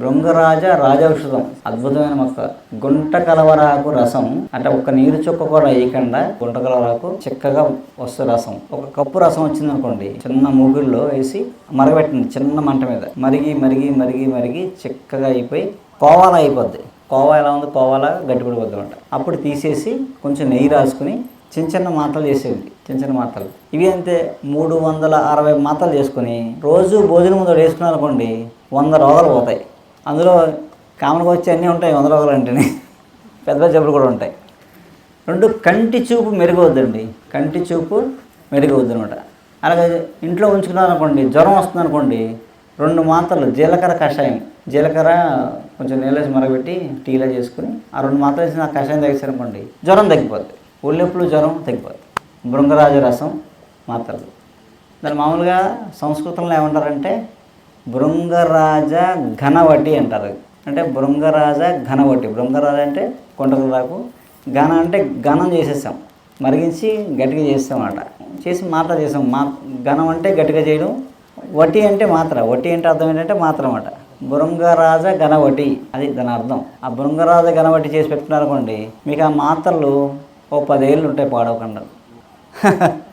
భృంగరాజ రాజౌషధం. అద్భుతమైన మొక్క. గుంట కలవరాకు రసం. అంటే ఒక నీరు చుక్క కూడా వేయకుండా గుంట కలవరాకు చిక్కగా వస్తుంది రసం. ఒక కప్పు రసం వచ్చింది అనుకోండి చిన్న మూగుల్లో వేసి మరగబెట్టండి చిన్న మంట మీద. మరిగి మరిగి మరిగి మరిగి చిక్కగా అయిపోయి కోవాల అయిపోద్ది. కోవా ఎలా ఉంది కోవాలా గట్టిపడిపోద్ది అనమాట. అప్పుడు తీసేసి కొంచెం నెయ్యి రాసుకుని చిన్న చిన్న మాటలు చేసేవి చిన్న చిన్న మాటలు ఇవి అంతే మూడు వందల అరవై మాటలు చేసుకుని రోజు భోజనం ముందు వేసుకున్నారనుకోండి వంద రోగాలు పోతాయి. అందులో కామన్గా వచ్చి అన్నీ ఉంటాయి వంద రోగాలు అంటేనే. పెద్ద పెద్ద జబ్బులు కూడా ఉంటాయి. రెండు కంటి చూపు మెరుగవద్దండి. కంటి చూపు మెరుగవద్దు అనమాట అలాగే ఇంట్లో ఉంచుకున్నారనుకోండి జ్వరం వస్తుంది అనుకోండి రెండు మాత్రలు జీలకర్ర కషాయం జీలకర్ర కొంచెం నీళ్ళేసి మరగబెట్టి టీలో చేసుకుని ఆ రెండు మాత్రలు వేసి ఆ కషాయం తగ్గించారనుకోండి అనుకోండి జ్వరం తగ్గిపోద్ది. ఒళ్ళెప్పుడు జ్వరం తగ్గిపోద్ది. భృంగరాజ రసం మాత్రలు. దాన్ని మామూలుగా సంస్కృతంలో ఏమంటారంటే బృంగరాజ ఘనవటి అంటారు. అంటే బృంగరాజ ఘనవటి. బృంగరాజ అంటే కొండరాకు ఘన అంటే ఘనం చేసేస్తాం. మరిగించి గట్టిగా చేస్తామన్నమాట. చేసి మాత్ర చేసాం మా ఘనం అంటే గట్టిగా చేయడం. వటి అంటే మాత్ర. వటి అంటే అర్థం ఏంటంటే మాత్ర అన్నమాట. బృంగరాజ ఘనవటి. అది దాని అర్థం. ఆ బృంగరాజ ఘనవటి చేసి పెట్టుకున్నారనుకోండి మీకు ఆ మాత్రలు ఓ పదేళ్ళు ఉంటాయి పాడవకుండా.